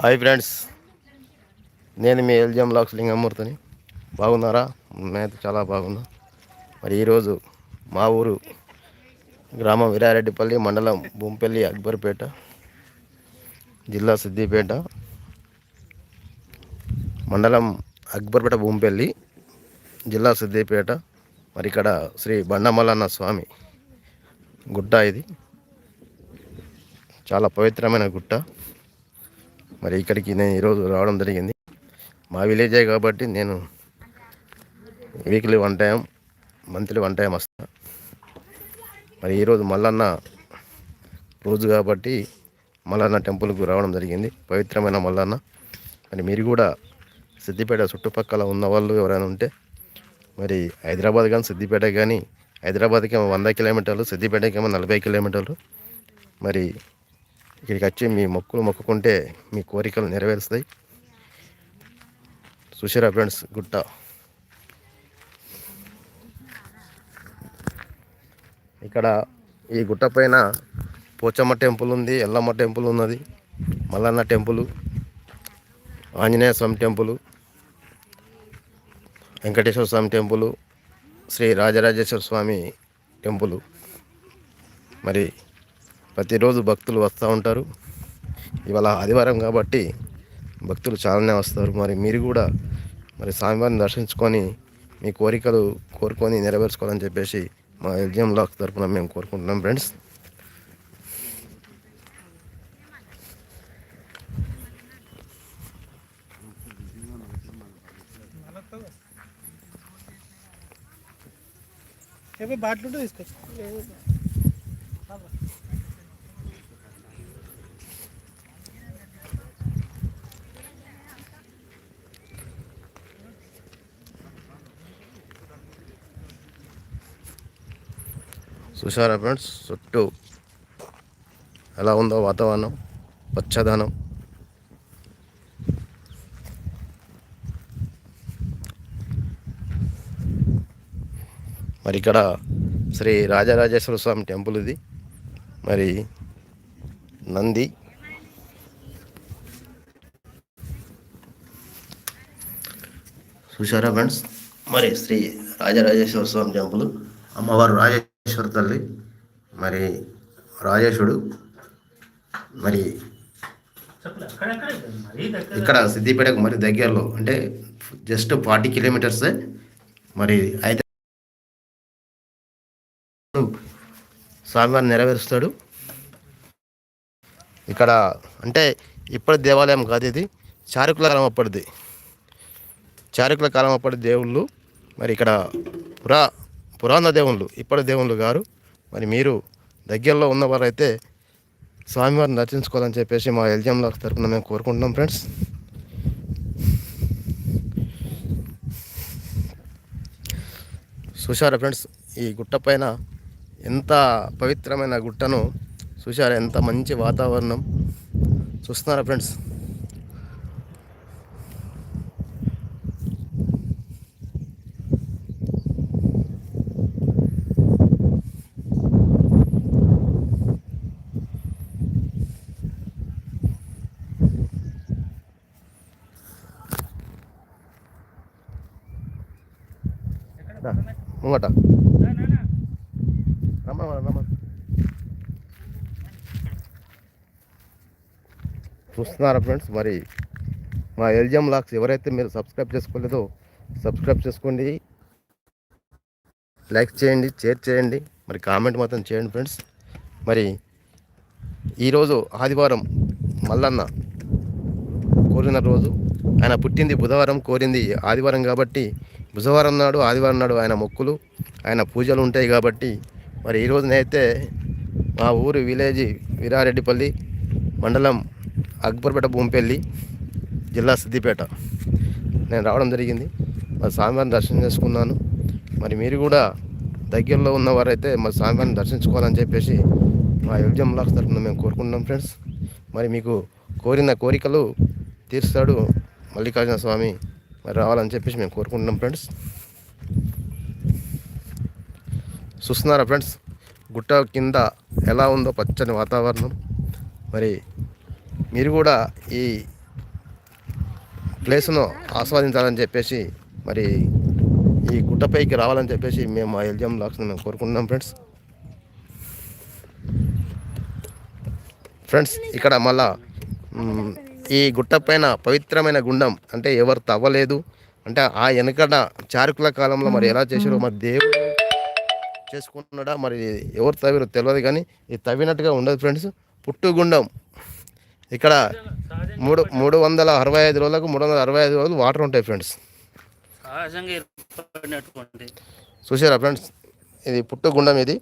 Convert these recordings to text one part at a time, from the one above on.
Hi friends. నేను మీ LGM lakhs లింగమూర్తిని. బాగున్నారా? నేనైతే చాలా బాగున్నా. మరి ఈరోజు మా ఊరు గ్రామం వీరారెడ్డిపల్లి మండలం భూంపల్లి అక్బర్పేట జిల్లా సిద్దిపేట మండలం అక్బర్పేట భూంపల్లి జిల్లా సిద్దిపేట మరి ఇక్కడ శ్రీ బండమల్లన్న స్వామి గుట్ట ఇది. చాలా పవిత్రమైన గుట్ట. మరి ఇక్కడికి నేను ఈరోజు రావడం జరిగింది. మా విలేజే కాబట్టి నేను weekly one time monthly one time వస్తా. మరి ఈరోజు మల్లన్న రోజు కాబట్టి మల్లన్న టెంపుల్కు రావడం జరిగింది. పవిత్రమైన మల్లన్న. మరి మీరు కూడా సిద్దిపేట చుట్టుపక్కల ఉన్న వాళ్ళు ఎవరైనా ఉంటే మరి హైదరాబాద్ కానీ సిద్దిపేట కానీ హైదరాబాద్కి ఏమో వంద కిలోమీటర్లు సిద్దిపేటకి ఏమో నలభై కిలోమీటర్లు. మరి ఇక్కడికి వచ్చి మీ మొక్కులు మొక్కుకుంటే మీ కోరికలు నెరవేరుస్తాయి. చూసారా ఫ్రెండ్స్ గుట్ట. ఇక్కడ ఈ గుట్ట పైన పోచమ్మ టెంపుల్ ఉంది ఎల్లమ్మ టెంపుల్ ఉన్నది Mallanna temple Anjaneya Swamy temple Venkateswara Swamy temple Shri Rajarajeswara Swamy temple. మరి ప్రతిరోజు భక్తులు వస్తూ ఉంటారు. ఇవాళ ఆదివారం కాబట్టి భక్తులు చాలానే వస్తారు. మరి మీరు కూడా మరి స్వామివారిని దర్శించుకొని మీ కోరికలు కోరుకొని నెరవేర్చుకోవాలని చెప్పేసి మా ఎల్జిఎం లాక్ తరఫున మేము కోరుకుంటున్నాం ఫ్రెండ్స్. బాటిల్ తీసుకొచ్చు చూసారా ఫ్రెండ్స్? చుట్టూ ఎలా ఉందో వాతావరణం పచ్చదనం. మరి ఇక్కడ శ్రీ రాజరాజేశ్వర స్వామి టెంపుల్ ఇది. మరి నంది. చూసారా ఫ్రెండ్స్? మరి శ్రీ రాజరాజేశ్వర స్వామి టెంపుల్. అమ్మవారు రాజేశ్వర తల్లి మరి రాజేశుడు మరి ఇక్కడ సిద్దిపేటకు మరి దగ్గరలో అంటే జస్ట్ ఫార్టీ కిలోమీటర్స్ మరి అయితే స్వామివారిని నెరవేరుస్తాడు. ఇక్కడ అంటే ఇప్పటి దేవాలయం కాదు ఇది చారుకుల కాలం అప్పటిది. చారుకుల కాలం అప్పటి దేవుళ్ళు మరి ఇక్కడ పురా పురాణ దేవుళ్ళు ఇప్పటి దేవుళ్ళు గారు మరి మీరు దగ్గరలో ఉన్నవారైతే స్వామివారిని దర్శించుకోవాలని చెప్పేసి మా ఎల్జిఎంలో తరఫున మేము కోరుకుంటున్నాం ఫ్రెండ్స్. చూశారా ఫ్రెండ్స్ ఈ గుట్ట పైన ఎంత పవిత్రమైన గుట్టను చూశారా? ఎంత మంచి వాతావరణం. చూస్తున్నారా ఫ్రెండ్స్ రా, ముంగట రమ్మా రమ్మా చేస్తున్నారా ఫ్రెండ్స్. మరి మా ఎల్జిఎం లాక్స్ ఎవరైతే మీరు సబ్స్క్రైబ్ చేసుకోలేదో సబ్స్క్రైబ్ చేసుకోండి. లైక్ చేయండి షేర్ చేయండి. మరి కామెంట్ మాత్రం చేయండి ఫ్రెండ్స్. మరి ఈరోజు ఆదివారం మల్లన్న కోరిన రోజు. ఆయన పుట్టింది బుధవారం కోరింది ఆదివారం కాబట్టి బుధవారం నాడు ఆదివారం నాడు ఆయన మొక్కులు ఆయన పూజలు ఉంటాయి కాబట్టి మరి ఈ రోజునైతే మా ఊరు విలేజ్ వీరారెడ్డిపల్లి మండలం అక్బర్పేట భూమిపల్లి జిల్లా సిద్దిపేట. నేను రావడం జరిగింది. మరి స్వామివారిని దర్శనం చేసుకున్నాను. మరి మీరు కూడా దగ్గరలో ఉన్నవారైతే మరి స్వామివారిని దర్శించుకోవాలని చెప్పేసి మా యువజం లాక్స్ తరఫున మేము కోరుకుంటున్నాం ఫ్రెండ్స్. మరి మీకు కోరిన కోరికలు తీరుస్తాడు మల్లికార్జున స్వామి. మరి రావాలని చెప్పేసి మేము కోరుకుంటున్నాం ఫ్రెండ్స్. చూస్తున్నారా ఫ్రెండ్స్? గుట్ట కింద ఎలా ఉందో పచ్చని వాతావరణం. మరి మీరు కూడా ఈ ప్లేస్ను ఆస్వాదించాలని చెప్పేసి మరి ఈ గుట్టపైకి రావాలని చెప్పేసి మేము మా ఎల్జిఎం లాక్స్ని మేము కోరుకుంటున్నాం ఫ్రెండ్స్. ఫ్రెండ్స్ ఇక్కడ మళ్ళా ఈ గుట్టపైన పవిత్రమైన గుండం అంటే ఎవరు తవ్వలేదు. అంటే ఆ వెనకట చారుకుల కాలంలో మరి ఎలా చేశారో మరి దేవుడు చేసుకుంటున్నాడా మరి ఎవరు తవ్వారో తెలియదు కానీ ఇది తవ్వినట్టుగా ఉండదు ఫ్రెండ్స్. పుట్టుగుండం. ఇక్కడ మూడు మూడు వందల అరవై ఐదు రోజులకు మూడు వందల అరవై ఐదు రోజులు వాటర్ ఉంటాయి ఫ్రెండ్స్. చూసారా ఫ్రెండ్స్? ఇది పుట్టుగుండం ఇది.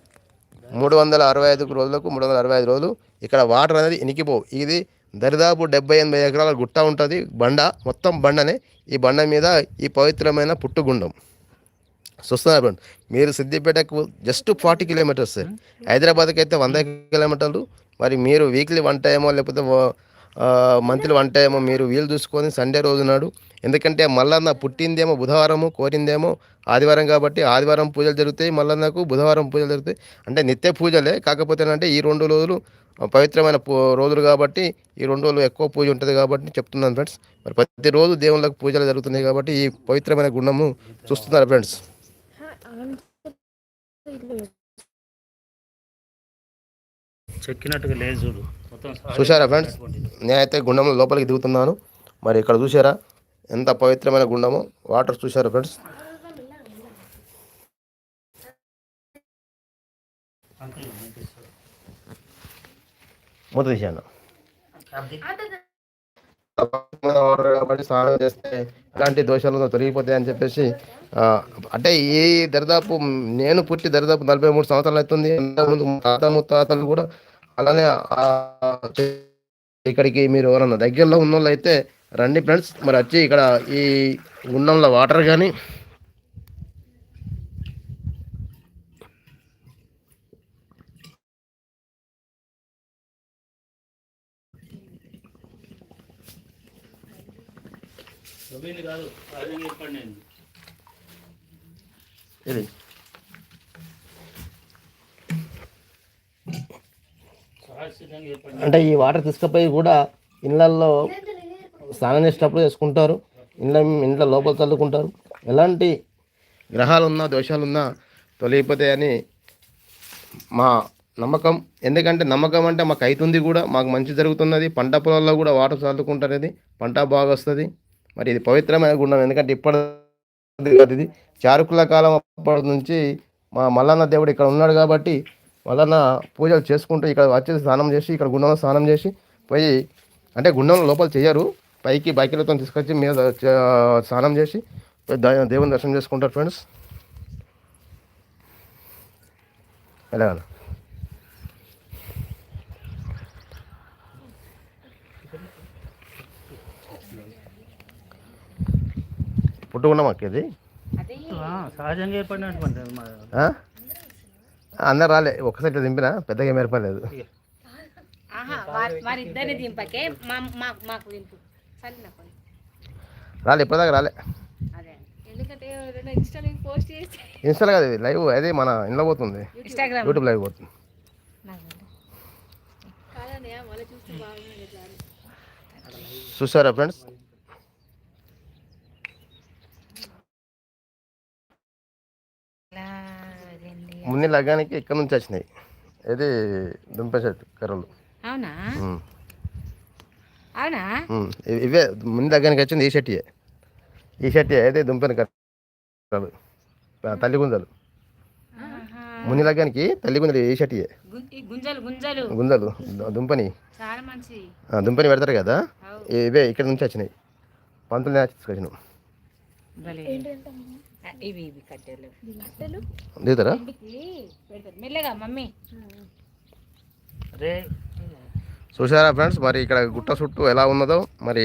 మూడు వందల అరవై ఐదు రోజులకు మూడు వందల అరవై ఐదు రోజులు ఇక్కడ వాటర్ అనేది ఇనికిపోవు. ఇది దరిదాపు డెబ్బై ఎనభై ఎకరాల గుట్ట ఉంటుంది. బండ మొత్తం బండనే. ఈ బండ మీద ఈ పవిత్రమైన పుట్టుగుండం చూస్తున్నారు ఫ్రెండ్ మీరు సిద్దిపేటకు జస్ట్ ఫార్టీ కిలోమీటర్స్. హైదరాబాద్కి అయితే వంద కిలోమీటర్లు. మరి మీరు వీక్లీ వన్ టైమో లేకపోతే మంత్లీ వన్ టైమో మీరు వీలు చూసుకొని సండే రోజు నాడు ఎందుకంటే మల్లన్న పుట్టిందేమో బుధవారము కోరిందేమో ఆదివారం కాబట్టి ఆదివారం పూజలు జరుగుతాయి మల్లన్నకు బుధవారం పూజలు జరుగుతాయి. అంటే నిత్య పూజలే కాకపోతే ఏంటంటే ఈ రెండు రోజులు పవిత్రమైన రోజులు కాబట్టి ఈ రెండు రోజులు ఎక్కువ పూజ ఉంటుంది కాబట్టి చెప్తున్నాను ఫ్రెండ్స్. మరి ప్రతిరోజు దేవుళ్ళకు పూజలు జరుగుతున్నాయి కాబట్టి ఈ పవిత్రమైన గుండము చూస్తున్నారు ఫ్రెండ్స్. చెక్కినట్టుగా లేదు చూడు. చూశారా ఫ్రెండ్స్. నేనైతే గుండంలో లోపలికి దిగుతున్నాను. మరి ఇక్కడ చూసారా ఎంత పవిత్రమైన గుండము. వాటర్ చూసారా ఫ్రెండ్స్. మూత తీశాను కాబట్టి స్నానం చేస్తే ఎలాంటి దోషాలు తొలగిపోతాయి అని చెప్పేసి అంటే ఈ దరిదాపు నేను పుట్టి దరిదాపు నలభై మూడు సంవత్సరాలు అవుతుంది ముందు తాత ముత్తాతలు కూడా అలానే ఇక్కడికి మీరు ఎవరన్నా దగ్గరలో ఉన్న వాళ్ళు అయితే రండి ఫ్రెండ్స్. మరి వచ్చి ఇక్కడ ఈ గుండంలో వాటర్ కానీ దొబ్బింది కాదు. సహజంగా ఇది అంటే ఈ వాటర్ తీసుకుపోయి కూడా ఇళ్ళల్లో స్నానం చేసేటప్పుడు చేసుకుంటారు. ఇంట్లో ఇంట్లో లోపల చల్లుకుంటారు. ఎలాంటి గ్రహాలు ఉన్నా దోషాలు ఉన్నా తొలగిపోతాయని మా నమ్మకం. ఎందుకంటే నమ్మకం అంటే మాకు అవుతుంది కూడా మాకు మంచి జరుగుతున్నది. పంట పొలాల్లో కూడా వాటర్ చల్లుకుంటారు పంట బాగా వస్తుంది. మరి ఇది పవిత్రమైన గుండం. ఎందుకంటే ఇప్పటి కాదు ఇది. చారుకుల కాలం అప్పటి నుంచి మా మల్లన్న దేవుడు ఇక్కడ ఉన్నాడు కాబట్టి మల్లన్న పూజలు చేసుకుంటూ ఇక్కడ వచ్చేసి స్నానం చేసి ఇక్కడ గుండంలో స్నానం చేసి పోయి అంటే గుండంలో లోపల చేయరు. పైకి బైకులతో తీసుకొచ్చి మీద స్నానం చేసి పోయి దేవుని దర్శనం చేసుకుంటారు ఫ్రెండ్స్. ఎలా పుట్టుకున్నాం అక్క ఇది. ఆ, సహజంగా ఏర్పడినటువంటిది మా ఆ? అందరు రాలే ఒక్కసారి ఇట్లా దింపినా పెద్దగా ఏం ఏర్పడలేదు. రాలే ఇప్పటిదాకా రాలే. అదే ఎందుకంటే ఎవరైనా ఇన్స్టాలో కాదు ఇది లైవ్ అదే మన ఇంట్లో పోతుంది. యూట్యూబ్ లైవ్ పోతుంది. చూసారా ఫ్రెండ్స్? మున్ని లగ్గానికి ఇక్కడ నుంచి వచ్చినాయి. ఇది దుంప చెట్టు కర్రలు. అవునా. ఇవి- మున్ని లగ్గానికి వచ్చింది ఈ షర్టియే ఈ షర్టి అయితే దుంపన కర్రలు. తల్లి గుంజలు. మున్ని లగ్గానికి తల్లి గుంజలు ఈ ఈ గుంజలు గుంజలు. గుంజలు దు- దుంపని. చాలా మంచి ఆ, దుంపని పెడతారు కదా. ఇవే ఇక్కడ నుంచి వచ్చినాయి. పంతులు తీసుకొచ్చినాం ఇవి ఇవి కట్టెలు. కట్టెలు? దిగుతారా పెడతారు. మెల్లగా మమ్మీ. చూసారా ఫ్రెండ్స్ మరి ఇక్కడ గుట్ట చుట్టూ ఎలా ఉన్నదో? మరి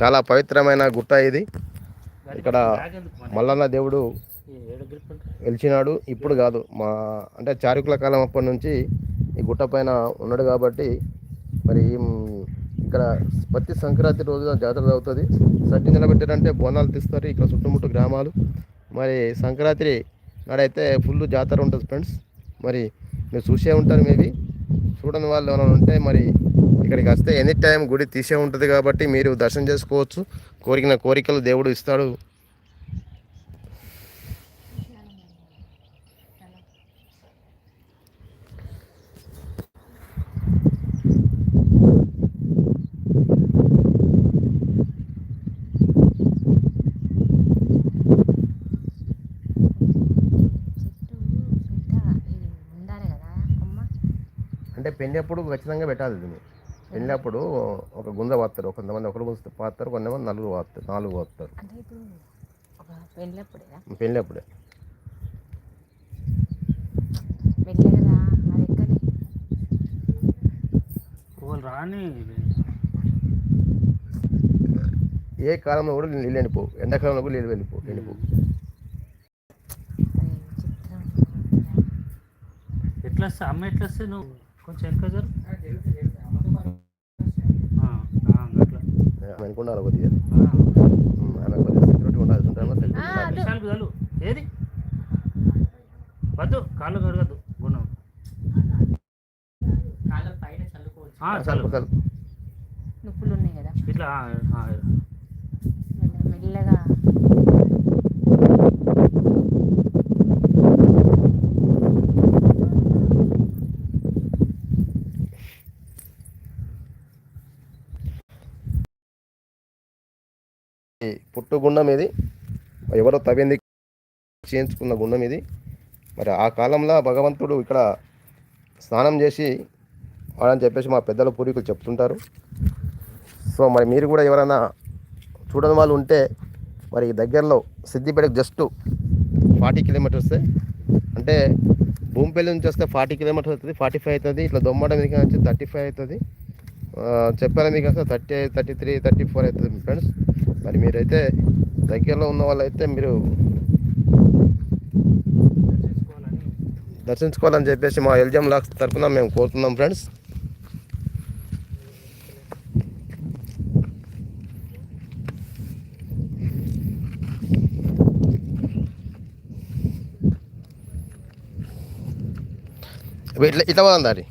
చాలా పవిత్రమైన గుట్ట ఇది. ఇక్కడ? మల్లన్న దేవుడు వెలిచినాడు. ఇప్పుడు కాదు మా అంటే చారుకుల కాలం అప్పటి నుంచి ఈ గుట్ట పైన ఉన్నాడు కాబట్టి మరి ఇక్కడ ప్రతి సంక్రాంతి రోజున జాతర అవుతుంది సట్టి నిలబెట్టారంటే బోనాలు తీస్తారు ఇక్కడ చుట్టుముట్టు గ్రామాలు. మరి సంక్రాంతి నాడైతే ఫుల్ జాతర ఉంటుంది ఫ్రెండ్స్. మరి మీరు చూసే ఉంటారు మేబీ. చూడని వాళ్ళు ఎవరైనా ఉంటే మరి ఇక్కడికి వస్తే ఎనీ టైం గుడి తీసే ఉంటుంది కాబట్టి మీరు దర్శనం చేసుకోవచ్చు. కోరికిన కోరికలు దేవుడు ఇస్తాడు ఉండాలి కదా కొమ్మ అప్పుడు ఖచ్చితంగా పెట్టాలి దీన్ని. పెళ్ళి అప్పుడు ఒక గుంజ వాస్తారు కొంతమంది ఒకరు గుంజ పాతారు కొంతమంది నలుగురు వాస్తారు నాలుగు వాస్తారు వాళ్ళు రాని ఏ కాలంలో కూడా నీళ్ళు వెళ్ళిపో. ఎండాకాలంలో కూడా నీళ్ళు వెళ్ళిపో. వెళ్ళిపో. ఎట్లా వస్తా అమ్మ ఎట్లా వస్తే నువ్వు? కొంచెం వెనక జరు. అనుకున్నారు కొద్దిగా. సెక్యూరిటీ చల్లు ఏది? వద్దు కాళ్ళు కడగద్దు గుణం ఆ, చల్లు. నొప్పులు ఉన్నాయి కదా ఇట్లా మెల్లగా ఈ పుట్టు గుండం ఇది. ఎవరో తవ్వింది చేయించుకున్న గుండం ఇది. మరి ఆ కాలంలో భగవంతుడు ఇక్కడ స్నానం చేసి వాడని చెప్పేసి మా పెద్దల పూర్వీకులు చెప్తుంటారు. సో మరి మీరు కూడా ఎవరైనా చూడని వాళ్ళు ఉంటే మరి దగ్గరలో సిద్దిపేటకు జస్ట్ ఫార్టీ కిలోమీటర్స్ అంటే భూమిపల్లి నుంచి వస్తే ఫార్టీ కిలోమీటర్స్ అవుతుంది ఫార్టీ ఫైవ్ అవుతుంది. ఇట్లా దొమ్మడ మీద వచ్చి థర్టీ ఫైవ్ అవుతుంది. చెప్పాలి మీకు అసలు thirty thirty three thirty four అవుతుంది ఫ్రెండ్స్ మరి మీరైతే దగ్గరలో ఉన్న వాళ్ళైతే మీరు దర్శించుకోవాలని చెప్పేసి మా ఎల్జిఎం లాక్స్ తరఫున మేము కోరుతున్నాం ఫ్రెండ్స్. ఇట్లా ఇట్లా పోదాం దారి.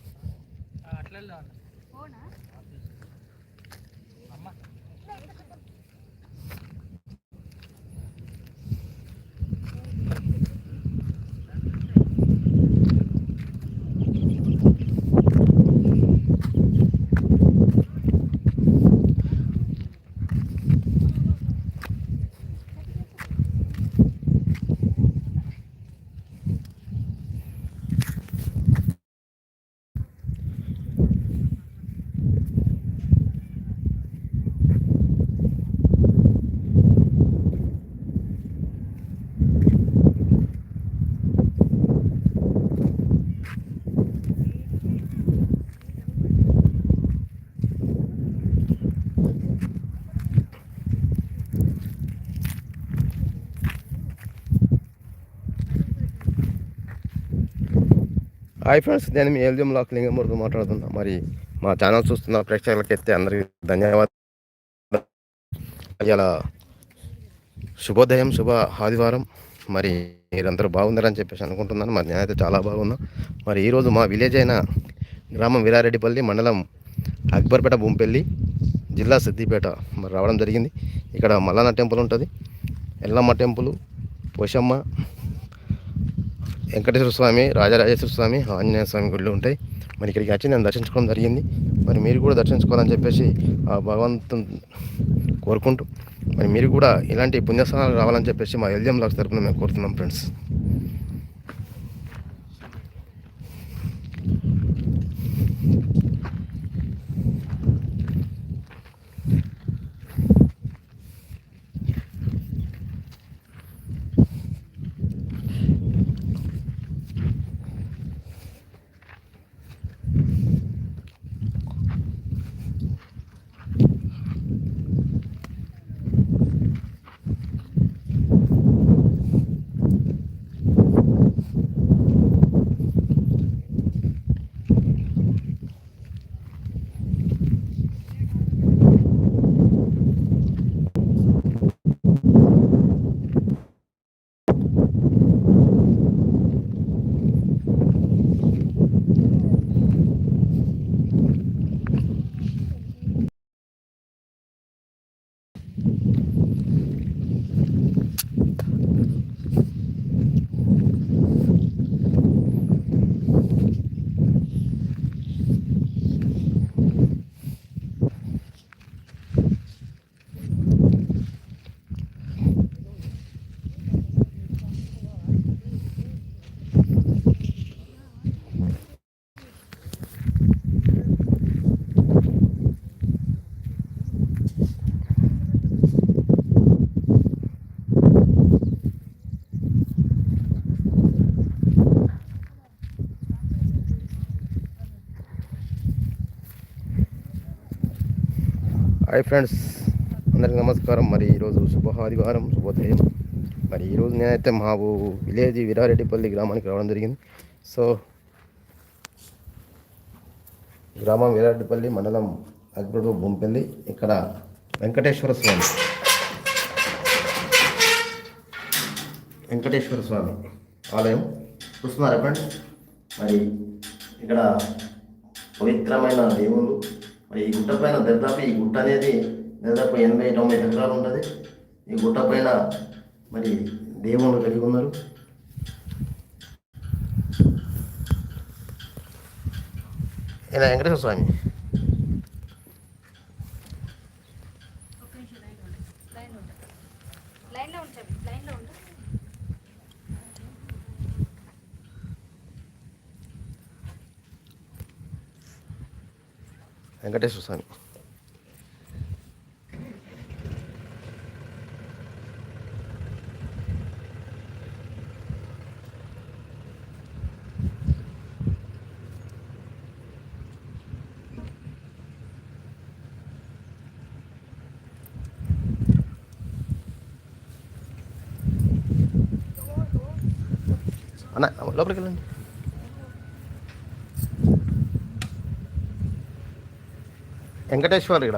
హాయ్ ఫ్రెండ్స్ నేను మీ ఎల్జిఎం లాక్ లింగమూర్తి మాట్లాడుతున్నా మరి మా ఛానల్ చూస్తున్న ప్రేక్షకులకైతే అందరికీ ధన్యవాదాలు. ఇలా శుభోదయం శుభ ఆదివారం. మరి మీరందరూ బాగున్నారని చెప్పేసి అనుకుంటున్నాను. మరి నేనైతే చాలా బాగున్నా. మరి ఈరోజు మా విలేజ్ అయిన గ్రామం వీరారెడ్డిపల్లి మండలం అక్బర్పేట భూమిపల్లి జిల్లా సిద్దిపేట మరి రావడం జరిగింది. ఇక్కడ మల్లన్న టెంపుల్ ఉంటుంది. ఎల్లమ్మ టెంపుల్ పోషమ్మ వెంకటేశ్వర స్వామి రాజరాజేశ్వర స్వామి ఆంజనేయ స్వామి గుళ్ళు ఉంటాయి. మరి ఇక్కడికి వచ్చి నేను దర్శించుకోవడం జరిగింది. మరి మీరు కూడా దర్శించుకోవాలని చెప్పేసి ఆ భగవంతుని కోరుకుంటూ మరి మీరు కూడా ఇలాంటి పుణ్యస్థానాలు రావాలని చెప్పేసి మా ఎల్జిఎం లాక్స్ తరఫున మేము కోరుతున్నాం ఫ్రెండ్స్. హాయ్ ఫ్రెండ్స్ అందరికి నమస్కారం. మరి ఈరోజు శుభాదివారం శుభోదయం. మరి ఈరోజు నేనైతే మా విలేజ్ విరారెడ్డిపల్లి గ్రామానికి రావడం జరిగింది. సో గ్రామం విరారెడ్డిపల్లి మండలం అగ్రుడు భూమిపల్లి ఇక్కడ వెంకటేశ్వర స్వామి. వెంకటేశ్వర స్వామి ఆలయం. చూస్తున్నారా ఫ్రెండ్స్? మరి ఇక్కడ పవిత్రమైన దేవుళ్ళు ఈ గుట్ట పైన దాదాపు ఈ గుట్ట అనేది దాదాపు ఎనభై తొంభై ఎకరాలు ఉంటుంది. ఈ గుట్ట పైన మరి దేవుళ్ళు కలిగి ఉన్నారు. ఇలా వెంకటేశ్వర స్వామి. వెంకటేశ్వర స్వామి అన్న లోపలికి వెళ్ళండి వెంకటేశ్వర్ ఇక్కడ.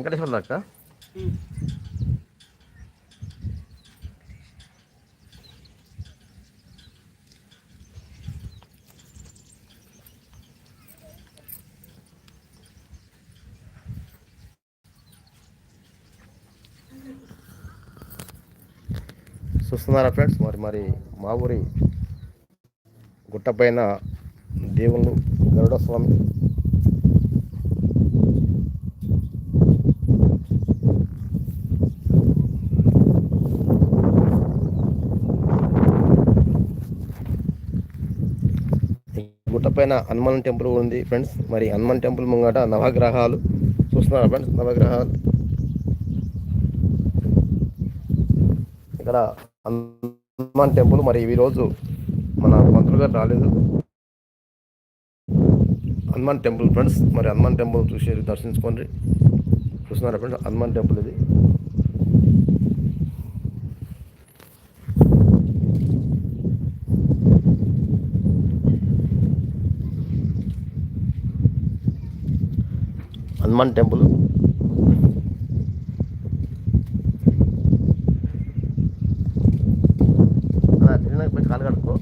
వెంకటేశ్వర దాకా? చూస్తున్నారా ఫ్రెండ్స్? మరి మరి మా ఊరి గుట్ట పైన దేవుళ్ళు గరుడ స్వామి ఈ పైన హనుమాన్ టెంపుల్ ఉంది ఫ్రెండ్స్. మరి హనుమాన్ టెంపుల్ ముంగట నవగ్రహాలు. చూస్తున్నారా ఫ్రెండ్స్? నవగ్రహాలు. ఇక్కడ హనుమాన్ టెంపుల్ మరి ఈరోజు మన మంత్రులు గారు రాలేదు. Hanuman temple friends. మరి హనుమాన్ టెంపుల్ చూసి దర్శించుకోండి. చూస్తున్నారా ఫ్రెండ్స్? హనుమాన్ టెంపుల్ ఇది. హనుమాన్ టెంపుల్. అలా తిరిగినాక పోయి కాలు కడుక్కో.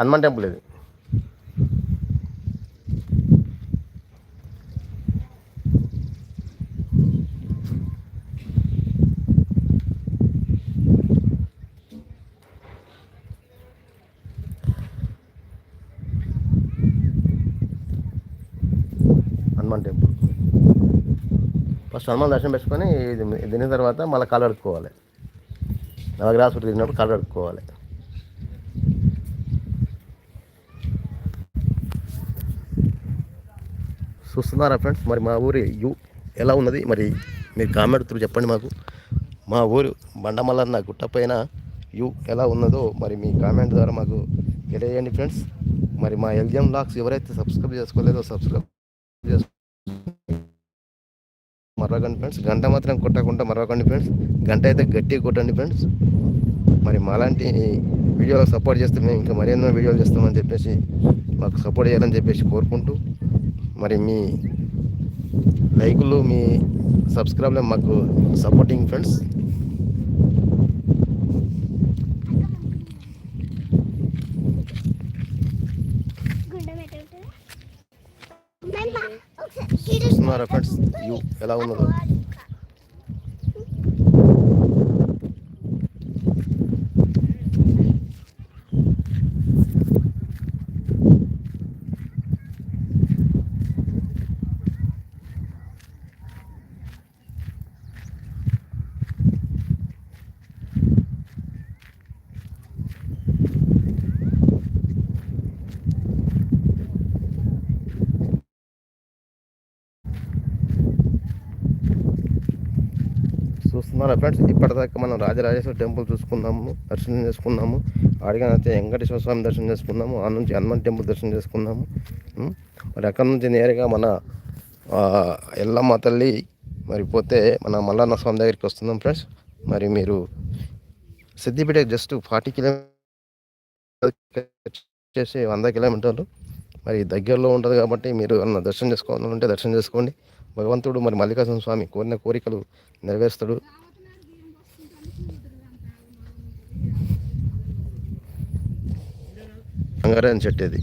హనుమాన్ టెంపుల్ ఇది హనుమాన్ టెంపుల్ ఫస్ట్ హనుమాన్ దర్శనం పెట్టుకొని ఇది తిన్న తర్వాత మళ్ళీ కాలు కడుక్కోవాలి. నవగ్రహాసు తిన్నప్పుడు కాలు కడుక్కోవాలి. చూస్తున్నారా ఫ్రెండ్స్? మరి మా ఊరి యూ ఎలా ఉన్నది? మరి మీరు కామెంట్ త్రూ చెప్పండి మాకు. మా ఊరు బండమల్లన్న గుట్టపైన యూ ఎలా ఉన్నదో మరి మీ కామెంట్ ద్వారా మాకు తెలియజేయండి ఫ్రెండ్స్. మరి మా ఎల్జిఎం లాక్స్ ఎవరైతే సబ్స్క్రైబ్ చేసుకోలేదో సబ్స్క్రైబ్ చేసుకో మరవకండి ఫ్రెండ్స్ గంట మాత్రం కొట్టకుండా మరవకండి ఫ్రెండ్స్ గంట అయితే గట్టిగా కొట్టండి ఫ్రెండ్స్ మరి మాలాంటి వీడియోలకు సపోర్ట్ చేస్తే మేము ఇంకా మరెన్నో వీడియోలు చేస్తామని చెప్పేసి మాకు సపోర్ట్ చేయాలని చెప్పేసి కోరుకుంటూ మరి మీ లైకులు మీ సబ్స్క్రైబ్లో మాకు సపోర్టింగ్ ఫ్రెండ్స్ చూస్తున్నారా ఫ్రెండ్స్ యూ ఎలా ఉన్నదో. మన ఫ్రెండ్స్ ఇప్పటిదాకా మనం రాజరాజేశ్వర టెంపుల్ చూసుకున్నాము దర్శనం చేసుకున్నాము అడిగినైతే వెంకటేశ్వర స్వామి దర్శనం చేసుకున్నాము ఆ నుంచి హనుమాన్ టెంపుల్ దర్శనం చేసుకున్నాము మరి అక్కడ నుంచి నేరుగా మన ఎల్లమ్మ తల్లి మరి పోతే మన మల్లన్న స్వామి దగ్గరికి వస్తున్నాం ఫ్రెండ్స్ మరి మీరు సిద్దిపేట జస్ట్ ఫార్టీ కిలోమీటర్ చేసి వంద కిలోమీటర్లు. మరి దగ్గరలో ఉంటుంది కాబట్టి మీరు అన్న దర్శనం చేసుకోవాలంటే దర్శనం చేసుకోండి. భగవంతుడు మరి మల్లికార్జున స్వామి కోరిన కోరికలు నెరవేరుస్తాడు. బంగారం చెట్టు ఇది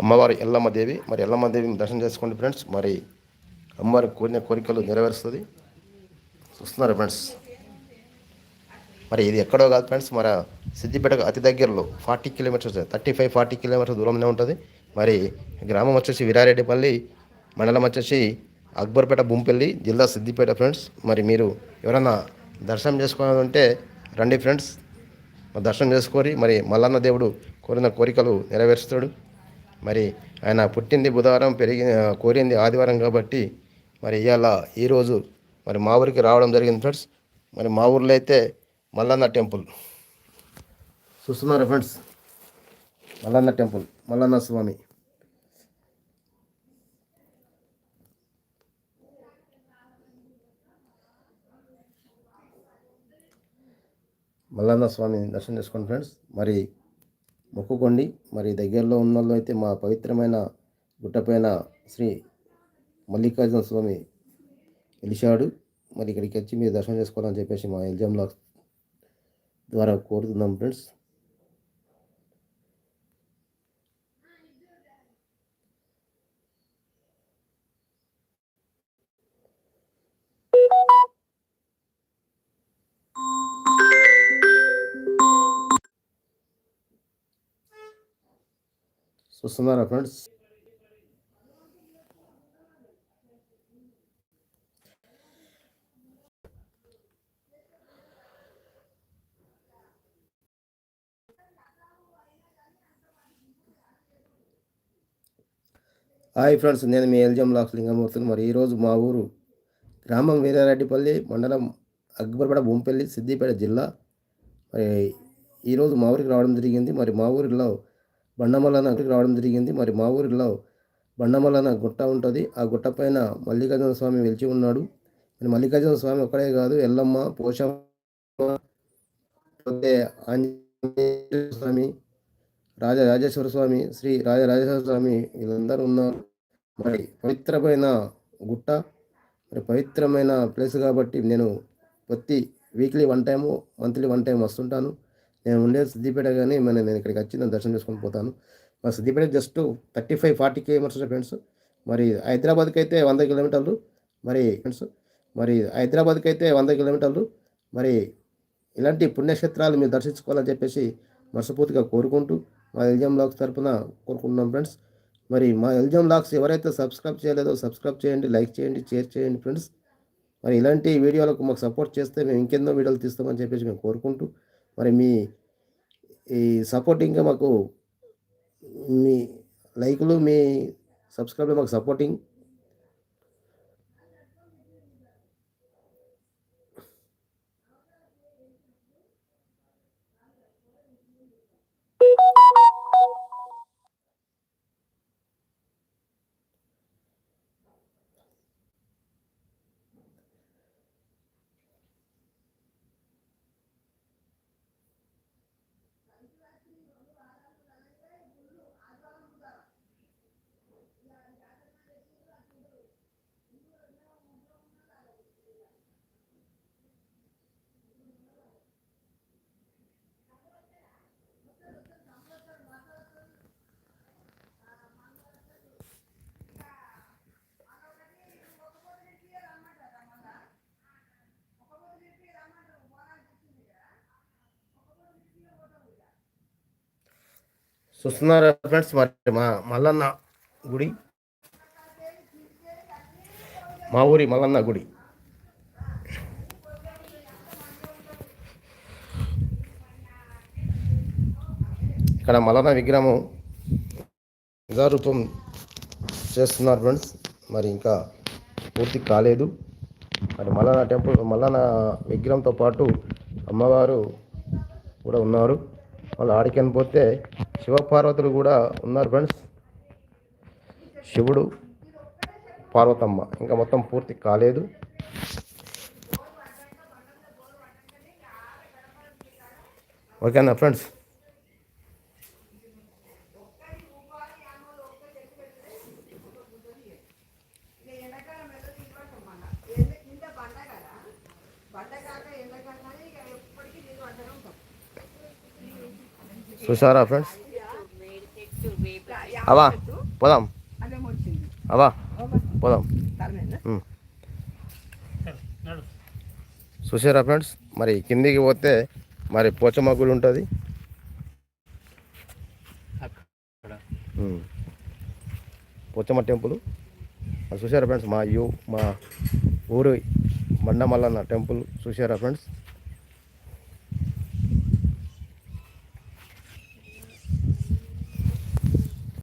అమ్మవారి ఎల్లమ్మ దేవి మరి ఎల్లమ్మ దేవిని దర్శనం చేసుకోండి ఫ్రెండ్స్. మరి అమ్మవారి కోరిన కోరికలు నెరవేరుస్తుంది. చూస్తున్నారు ఫ్రెండ్స్? మరి ఇది ఎక్కడో కాదు ఫ్రెండ్స్ మన సిద్దిపేటకు అతి దగ్గరలో forty kilometres thirty five forty kilometres దూరంలో ఉంటుంది. మరి గ్రామం వచ్చేసి విరారెడ్డిపల్లి మండలం వచ్చేసి అక్బర్పేట బుంపెల్లి జిల్లా సిద్దిపేట ఫ్రెండ్స్ మరి మీరు ఎవరైనా దర్శనం చేసుకోవాలంటే రండి ఫ్రెండ్స్ దర్శనం చేసుకొని మరి మల్లన్న దేవుడు కోరిన కోరికలు నెరవేరుస్తాడు. మరి ఆయన పుట్టింది బుధవారం పెరిగి కోరింది ఆదివారం కాబట్టి మరి ఇవాళ ఈరోజు మరి మా ఊరికి రావడం జరిగింది ఫ్రెండ్స్ మరి మా ఊర్లో అయితే మల్లన్న టెంపుల్. చూస్తున్నారా ఫ్రెండ్స్ మల్లన్న టెంపుల్ మల్లన్న స్వామి. మల్లన్న స్వామి దర్శనం చేసుకోండి ఫ్రెండ్స్. మరి మొక్కుకోండి. మరి దగ్గరలో ఉన్న వాళ్ళు అయితే మా పవిత్రమైన గుట్టపైన శ్రీ మల్లికార్జున స్వామి వెలిశాడు మరి ఇక్కడికి వచ్చి మీరు దర్శనం చేసుకోవాలని చెప్పేసి మా ఎల్జామ్ ద్వారా కోరుతున్నాం ఫ్రెండ్స్. చూస్తున్నారా ఫ్రెండ్స్? హాయ్ ఫ్రెండ్స్ నేను మీ ఎల్జం లాక్స్ లింగమూర్తిని. మరి ఈరోజు మా ఊరు గ్రామం వీరారెడ్డిపల్లి మండలం అక్బర్పేట బొంపల్లి సిద్దిపేట జిల్లా. మరి ఈరోజు మా ఊరికి రావడం జరిగింది. మరి మా ఊరిలో బండమల్లన రావడం జరిగింది. మరి మా ఊరిలో బండమల్లన గుట్ట ఉంటుంది. ఆ గుట్ట పైన మల్లికార్జున స్వామి వెలిచి ఉన్నాడు. మరి మల్లికార్జున స్వామి ఒక్కడే కాదు ఎల్లమ్మ పోషమ్మ ఆంజనేయ స్వామి రాజరాజేశ్వర స్వామి శ్రీ రాజరాజేశ్వర స్వామి వీళ్ళందరూ ఉన్నారు మరి పవిత్రమైన గుట్ట మరి పవిత్రమైన ప్లేస్ కాబట్టి నేను ప్రతి weekly one time monthly one time వస్తుంటాను. నేను ఉండేది సిద్దిపేట కానీ మన నేను ఇక్కడికి వచ్చి నేను దర్శనం చేసుకొని పోతాను. మరి Siddipet just thirty five forty kilometres friends. మరి హైదరాబాద్కి అయితే వంద కిలోమీటర్లు. మరి ఫ్రెండ్స్ మరి హైదరాబాద్కి అయితే వంద కిలోమీటర్లు. మరి ఇలాంటి పుణ్యక్షేత్రాలు మీరు దర్శించుకోవాలని చెప్పేసి మనస్ఫూర్తిగా కోరుకుంటూ మా ఎల్జిఎం లాక్స్ తరపున కోరుకుంటున్నాం ఫ్రెండ్స్. మరి మా ఎల్జిఎం లాక్స్ ఎవరైతే సబ్స్క్రైబ్ చేయలేదో సబ్స్క్రైబ్ చేయండి లైక్ చేయండి షేర్ చేయండి ఫ్రెండ్స్. మరి ఇలాంటి వీడియోలకు మాకు సపోర్ట్ చేస్తే మేము ఇంకెన్నో వీడియోలు తీస్తామని చెప్పేసి మేము కోరుకుంటూ మరి మీ ఈ సపోర్టింగ్గా మాకు మీ లైకులు మీ సబ్స్క్రైబ్లు మాకు సపోర్టింగ్ చూస్తున్నారా ఫ్రెండ్స్ మరి మా మల్లన్న గుడి? మా ఊరి మల్లన్న గుడి. ఇక్కడ మల్లన్న విగ్రహం విధారూపం చేస్తున్నారు ఫ్రెండ్స్. మరి ఇంకా పూర్తి కాలేదు. మరి మల్లన్న టెంపుల్ మల్లన్న విగ్రహంతో పాటు అమ్మవారు కూడా ఉన్నారు. వాళ్ళు ఆడికెళ్ళిపోతే శివపార్వతులు కూడా ఉన్నారు ఫ్రెండ్స్. శివుడు పార్వతమ్మ. ఇంకా మొత్తం పూర్తి కాలేదు. ఓకేనా ఫ్రెండ్స్? చూసారా ఫ్రెండ్స్? అవా పోదాం. అవా పోదాం. చూసారా ఫ్రెండ్స్? మరి కిందికి పోతే మరి పోచమ్మ గుడి ఉంటుంది. పోచమ్మ టెంపుల్. అది చూసారా ఫ్రెండ్స్? మా యూ మా ఊరు మండమల్లన్న టెంపుల్. చూసారా ఫ్రెండ్స్?